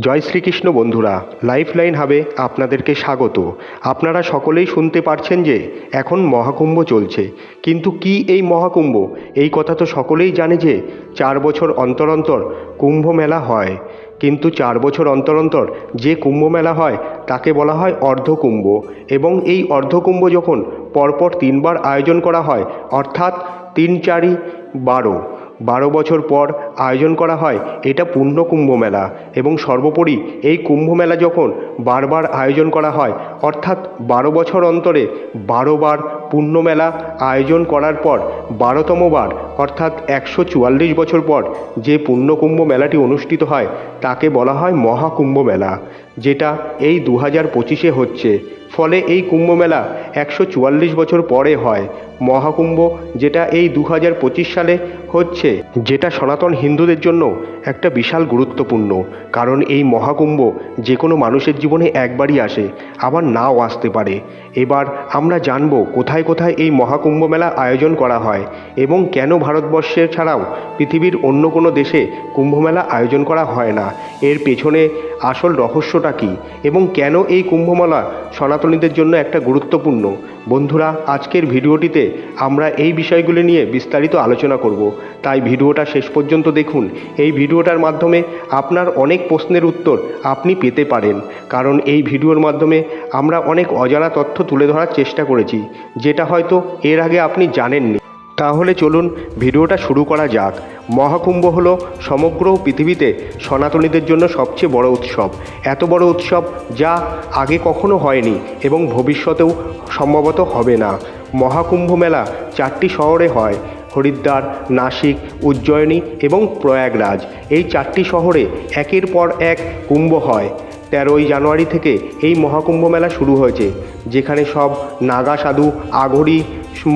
জয় শ্রীকৃষ্ণ বন্ধুরা life line হাবে আপনাদেরকে স্বাগত। আপনারা সকলেই শুনতে পারছেন যে এখন মহাকুম্ভ চলছে। কিন্তু কি এই মহাকুম্ভ? এই কথা তো সকলেই জানে যে চার বছর অন্তর অন্তর কুম্ভ মেলা হয়। কিন্তু চার বছর অন্তর অন্তর যে কুম্ভ মেলা হয়, তাকে বলা হয় অর্ধকুম্ভ। এবং এই অর্ধকুম্ভ যখন পরপর তিনবার আয়োজন করা হয়, অর্থাৎ তিন চারি বারো বারো বছর পর আয়োজন করা হয় এটা পূর্ণ কুম্ভ মেলা এবং সর্বোপরি এই কুম্ভ মেলা যখন বারবার আয়োজন করা হয়, অর্থাৎ বারো বছর অন্তরে বারোবার পূর্ণ মেলা আয়োজন করার পর বারোতম বার, অর্থাৎ একশো চুয়াল্লিশ বছর পর, যে পূর্ণকুম্ভ মেলাটি অনুষ্ঠিত হয়, তাকে বলা হয় মহাকুম্ভ মেলা, যেটা এই দু হাজার পঁচিশে হচ্ছে। ফলে এই কুম্ভ মেলা একশো চুয়াল্লিশ বছর পরে হয়। মহাকুম্ভ, যেটা এই দু হাজার পঁচিশ সালে হচ্ছে, যেটা সনাতন হিন্দুদের জন্য একটা বিশাল গুরুত্বপূর্ণ, কারণ এই মহাকুম্ভ যে কোনো মানুষের জীবনে একবারই আসে, আবার নাও আসতে পারে। এবার আমরা জানব কোথায় কোথায় কোথায় এই মহাকুম্ভ মেলা আয়োজন করা হয় এবং কেন ভারতবর্ষের ছাড়াও পৃথিবীর অন্য কোনো দেশে কুম্ভ মেলা আয়োজন করা হয় না? এর পেছনে আসল রহস্যটা কী এবং কেন এই কুম্ভমেলা সনাতনীদের জন্য একটা গুরুত্বপূর্ণ? বন্ধুরা, আজকের ভিডিওটিতে আমরা এই বিষয়গুলি নিয়ে বিস্তারিত আলোচনা করব। তাই ভিডিওটা শেষ পর্যন্ত দেখুন। এই ভিডিওটার মাধ্যমে আপনার অনেক প্রশ্নের উত্তর আপনি পেতে পারেন। কারণ এই ভিডিওর মাধ্যমে আমরা অনেক অজানা তথ্য তুলে ধরার চেষ্টা করেছি, যেটা হয়তো এর আগে আপনি জানেননি। তাহলে চলুন ভিডিওটা শুরু করা যাক। মহাকুম্ভ হল সমগ্র পৃথিবীতে সনাতনীদের জন্য সবচেয়ে বড় উৎসব। এত বড় উৎসব যা আগে কখনো হয়নি এবং ভবিষ্যতেও সম্ভবত হবে না। মহাকুম্ভ মেলা চারটি শহরে হয়, হরিদ্বার, নাসিক, উজ্জয়িনী এবং প্রয়াগরাজ। এই চারটি শহরে একের পর এক কুম্ভ হয়। তেরোই জানুয়ারি থেকে এই মহাকুম্ভ মেলা শুরু হয়েছে, যেখানে সব নাগা সাধু আঘরি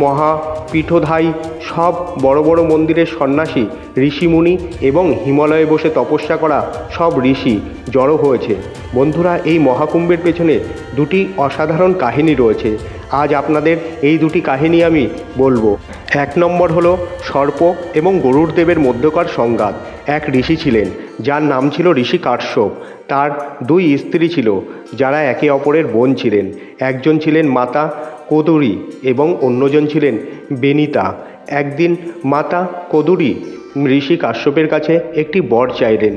মহা, পীঠধাই, সব বড় বড় মন্দিরের সন্ন্যাসী, ঋষিমুনি এবং হিমালয়ে বসে তপস্যা করা সব ঋষি জড়ো হয়েছে। বন্ধুরা, এই মহাকুম্ভের পেছনে দুটি অসাধারণ কাহিনী রয়েছে। আজ আপনাদের এই দুটি কাহিনী আমি বলব। এক নম্বর হলো সর্প এবং গরুর দেবের মধ্যকার সংঘাত। এক ঋষি ছিলেন যার নাম ছিল ঋষি কাশ্যপ। তার দুই স্ত্রী ছিল, যারা একে অপরের বোন ছিলেন। একজন ছিলেন মাতা কদুরি এবং অন্যজন ছিলেন বেনিতা। একদিন মাতা কদুরি ঋষি কাশ্যপের কাছে একটি বর চাইলেন,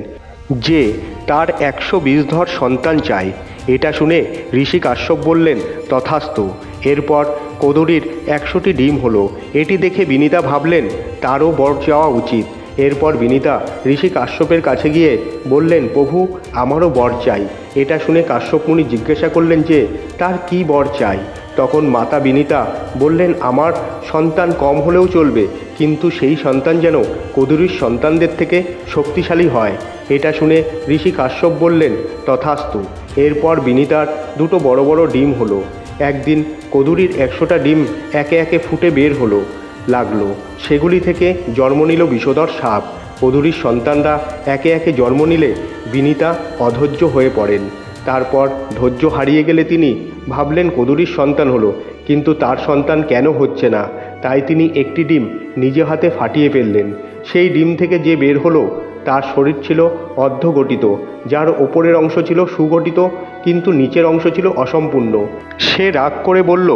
যে তার একশো বিশধর সন্তান চাই এটা শুনে ঋষি কাশ্যপ বললেন, তথাস্তু। এরপর কদুরির একশোটি ডিম হলো। এটি দেখে বিনিতা ভাবলেন, তারও বর চাওয়া উচিত। এরপর বিনিতা ঋষি কাশ্যপের কাছে গিয়ে বললেন, প্রভু, আমারও বর চাই। এটা শুনে কাশ্যপ মুনি জিজ্ঞাসা করলেন যে, তার কি বর চাই? তখন মাতা বিনিতা বললেন, আমার সন্তান কম হলেও চলবে, কিন্তু সেই সন্তান যেন কদুরির সন্তানদের থেকে শক্তিশালী হয়। এটা শুনে ঋষি কাশ্যপ বললেন, তথাস্তু। এরপর বিনিতার দুটো বড় বড় ডিম হলো। একদিন কদুরির একশোটা ডিম একে একে ফুটে বের হলো। লাগল। সেগুলি থেকে জন্ম নিল বিষধর সাপ। কদুরির সন্তানরা একে একে জন্ম নিলে বিনিতা অধৈর্য হয়ে পড়েন। তারপর ধৈর্য হারিয়ে গেলে তিনি ভাবলেন কদুরির সন্তান হলো, কিন্তু তার সন্তান কেন হচ্ছে না? তাই তিনি একটি ডিম নিজে হাতে ফাটিয়ে ফেললেন। সেই ডিম থেকে যে বের হলো, তার শরীর ছিল অর্ধগঠিত, যার ওপরের অংশ ছিল সুগঠিত, কিন্তু নিচের অংশ ছিল অসম্পূর্ণ। সে রাগ করে বলল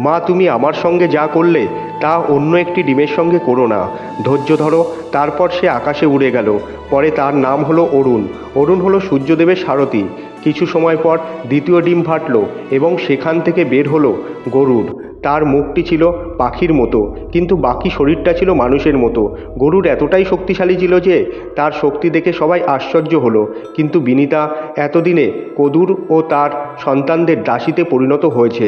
মা, তুমি আমার সঙ্গে যা করলে, তা অন্য একটি ডিমের সঙ্গে করো না। ধৈর্য ধরো, তারপর সে আকাশে উড়ে গেল। পরে তার নাম হলো অরুণ। অরুণ হলো সূর্যদেবের সারথী। কিছু সময় পর দ্বিতীয় ডিম ফাটল এবং সেখান থেকে বের হলো গরুর। তার মুখটি ছিল পাখির মতো, কিন্তু বাকি শরীরটা ছিল মানুষের মতো। গরুর এতটাই শক্তিশালী ছিল যে, তার শক্তি দেখে সবাই আশ্চর্য হলো। কিন্তু বিনিতা, এতদিনে কদুর ও তার সন্তানদের দাসীতে পরিণত হয়েছে।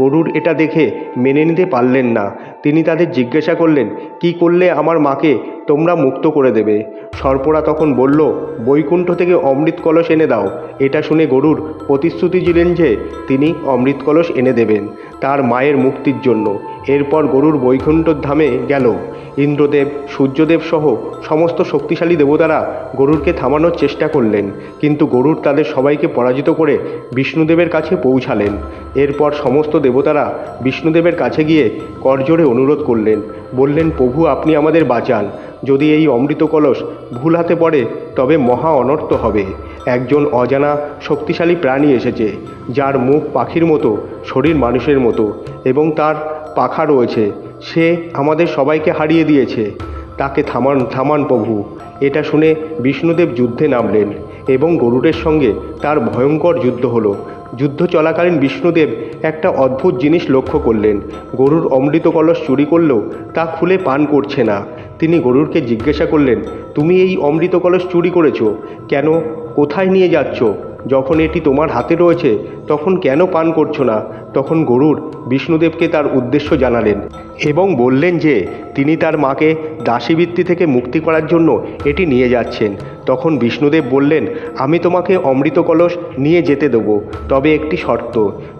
গরুর এটা দেখে মেনে নিতে পারলেন না। তিনি তাদের জিজ্ঞাসা করলেন, কি করলে আমার মাকে তোমরা মুক্ত করে দেবে? সর্পরা তখন বলল, বৈকুণ্ঠ থেকে অমৃত কলস এনে দাও। এটা শুনে গরুর প্রতিশ্রুতি দিলেন যে, তিনি অমৃত কলস এনে দেবেন। তার মায়ের মুক্তির জন্য। এরপর গরুর বৈকুণ্ঠ ধামে গেল। ইন্দ্রদেব, সূর্যদেব সহ সমস্ত শক্তিশালী দেবতারা গরুরকে থামানোর চেষ্টা করলেন। কিন্তু গরুর তাদের সবাইকে পরাজিত করে বিষ্ণুদেবের কাছে পৌঁছালেন। এরপর সমস্ত দেবতারা বিষ্ণুদেবের কাছে গিয়ে করজোরে অনুরোধ করলেন। বললেন, প্রভু, আপনি আমাদের বাঁচান। যদি এই অমৃত কলস ভুল হাতে পড়ে, তবে মহা অনর্থ হবে। একজন অজানা শক্তিশালী প্রাণী এসেছে, যার মুখ পাখির মতো, শরীর মানুষের মতো, এবং তার পাখা রয়েছে। সে আমাদের সবাইকে হারিয়ে দিয়েছে। তাকে থামান থামান প্রভু। এটা শুনে বিষ্ণুদেব যুদ্ধে নামলেন, এবং গরুড়ের সঙ্গে তার ভয়ঙ্কর যুদ্ধ হলো। যুদ্ধ চলাকালীন বিষ্ণুদেব একটা অদ্ভুত জিনিস লক্ষ্য করলেন। গরুর অমৃত কলস চুরি করলেও তা খুলে পান করছে না। তিনি গরুরকে জিজ্ঞাসা করলেন, তুমি এই অমৃত কলস চুরি করেছ, কেন? কোথায় নিয়ে যাচ্ছ? যখন এটি তোমার হাতে রয়েছে, তখন কেন পান করছ না? তখন গরুর বিষ্ণুদেবকে তার উদ্দেশ্য জানালেন এবং বললেন যে, তিনি তার মাকে দাসীবৃত্তি থেকে মুক্তি করার জন্য এটি নিয়ে যাচ্ছেন। তখন বিষ্ণুদেব বললেন, আমি তোমাকে অমৃত কলস নিয়ে যেতে দেবো। তবে একটি শর্ত।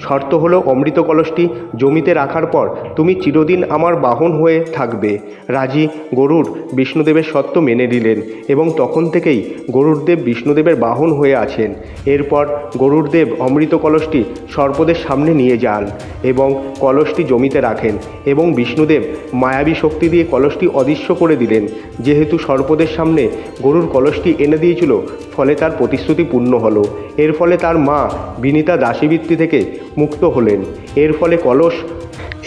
শর্ত হলো অমৃত কলসটি জমিতে রাখার পর তুমি চিরদিন আমার বাহন হয়ে থাকবে। রাজি গরুর বিষ্ণুদেবের শর্ত মেনে নিলেন এবং তখন থেকেই গরুরদেব বিষ্ণুদেবের বাহন হয়ে আছেন। এরপর গরুরদেব অমৃত কলসটি সর্পদের সামনে নিয়ে যান এবং কলসটি জমিতে রাখেন এবং বিষ্ণুদেব মায়াবী শক্তি দিয়ে কলসটি অদৃশ্য করে দিলেন। যেহেতু সর্পদের সামনে গরুর কলসটি এনে দিয়েছিল, ফলে তার প্রতিশ্রুতি পূর্ণ হলো। এর ফলে তার মা বিনিতা দাসীবৃত্তি থেকে মুক্ত হলেন। এর ফলে কলস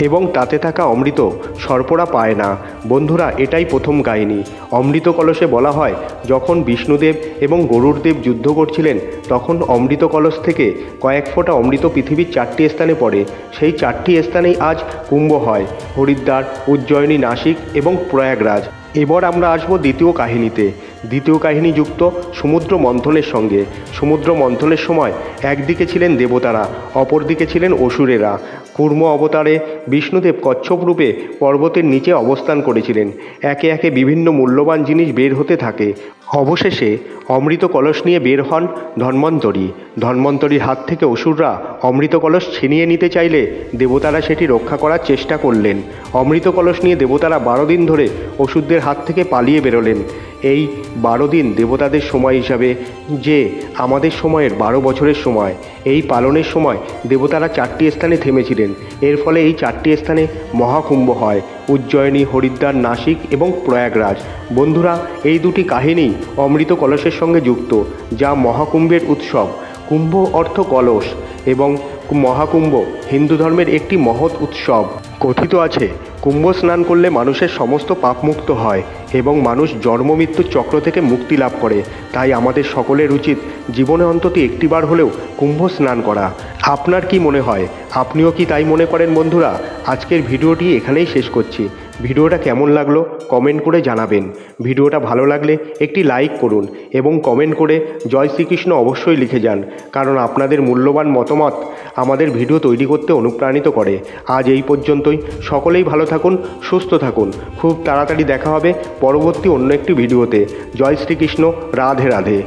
এবং তাতে থাকা অমৃত সর্পরা পায় না। বন্ধুরা, এটাই প্রথম কাহিনী। অমৃত কলসে বলা হয়, যখন বিষ্ণুদেব এবং গরুরদেব যুদ্ধ করছিলেন, তখন অমৃত কলস থেকে কয়েক ফোঁটা অমৃত পৃথিবীর চারটি স্থানে পড়ে। সেই চারটি স্থানেই আজ কুম্ভ হয়, হরিদ্বার, উজ্জয়িনী নাসিক এবং প্রয়াগরাজ। এবার আমরা আসব দ্বিতীয় কাহিনীতে। দ্বিতীয় কাহিনী যুক্ত সমুদ্র মন্থনের সঙ্গে। সমুদ্র মন্থনের সময় একদিকে ছিলেন দেবতারা, অপরদিকে ছিলেন অসুরেরা। কুর্ম অবতারে বিষ্ণুদেব কচ্ছপ রূপে পর্বতের নিচে অবস্থান করেছিলেন। একে একে বিভিন্ন মূল্যবান জিনিস বের হতে থাকে। অবশেষে অমৃত কলস নিয়ে বের হন ধন্বন্তরী। ধন্বন্তরীর হাত থেকে অসুররা অমৃত কলস ছিনিয়ে নিতে চাইলে দেবতারা সেটি রক্ষা করার চেষ্টা করলেন। অমৃত কলস নিয়ে দেবতারা বারো দিন ধরে অসুরদের হাত থেকে পালিয়ে বেরোলেন। এই বারো দিন দেবতাদের সময় হিসাবে যে আমাদের সময়ের বারো বছরের সময়, এই পালনের সময় দেবতারা চারটি স্থানে থেমেছিলেন। এর ফলে এই চারটি স্থানে মহাকুম্ভ হয়, উজ্জয়িনী, হরিদ্বার, নাসিক এবং প্রয়াগরাজ। বন্ধুরা, এই দুটি কাহিনী অমৃত কলসের সঙ্গে যুক্ত, যা মহাকুম্ভের উৎসব। কুম্ভ অর্থ কলস এবং মহাকুম্ভ হিন্দু ধর্মের একটি মহৎ উৎসব। কথিত আছে কুম্ভ স্নান করলে মানুষের সমস্ত পাপ মুক্ত হয় এবং মানুষ জন্ম মৃত্যুর চক্র থেকে মুক্তি লাভ করে। তাই আমাদের সকলের উচিত জীবনে অন্তত একটিবার হলেও কুম্ভ স্নান করা। আপনার কি মনে হয়? আপনিও কি তাই মনে করেন বন্ধুরা? আজকের ভিডিওটি এখানেই শেষ করছি। ভিডিওটা কেমন লাগল কমেন্ট করে জানাবেন। ভিডিওটা ভালো লাগলে একটি লাইক করুন এবং কমেন্ট করে জয় শ্রীকৃষ্ণ অবশ্যই লিখে যান, কারণ আপনাদের মূল্যবান মতামত আমাদের ভিডিও তৈরি করতে অনুপ্রাণিত করে। আজ এই পর্যন্তই, সকলেই ভালো থাকুন, সুস্থ থাকুন। খুব তাড়াতাড়ি দেখা হবে পরবর্তী অন্য একটি ভিডিওতে। জয় শ্রীকৃষ্ণ, রাধে রাধে।